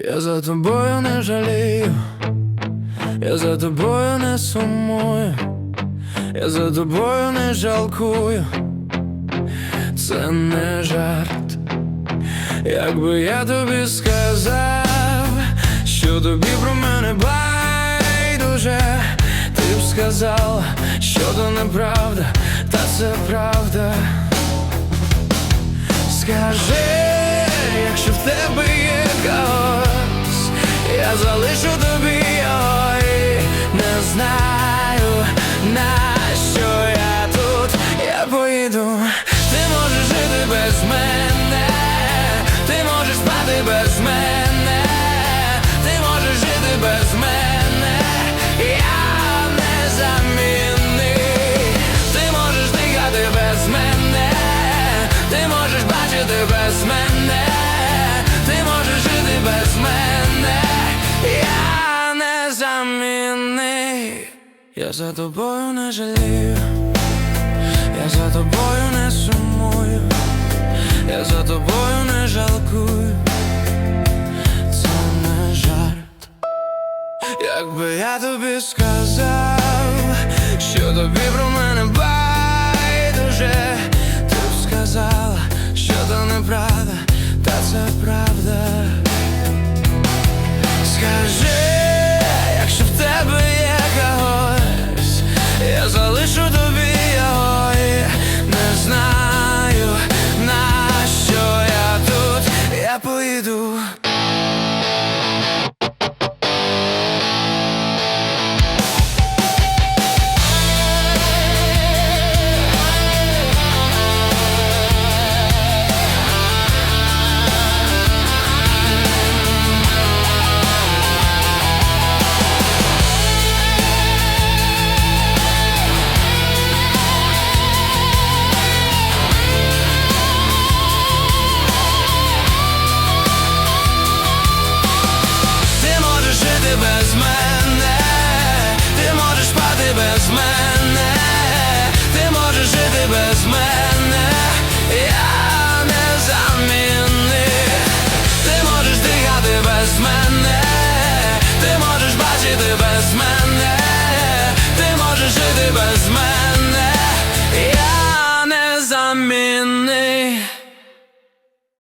Я за тобою не жалію, я за тобою не сумую, я за тобою не жалкую, це не жарт. Якби я тобі сказав, що тобі про мене байдуже, ти б сказала, що то неправда, та це правда. Скажи, якщо в тебе night я за тобою не жалію, я за тобою не сумую, я за тобою не жалкую, це не жарт. Якби я тобі сказав,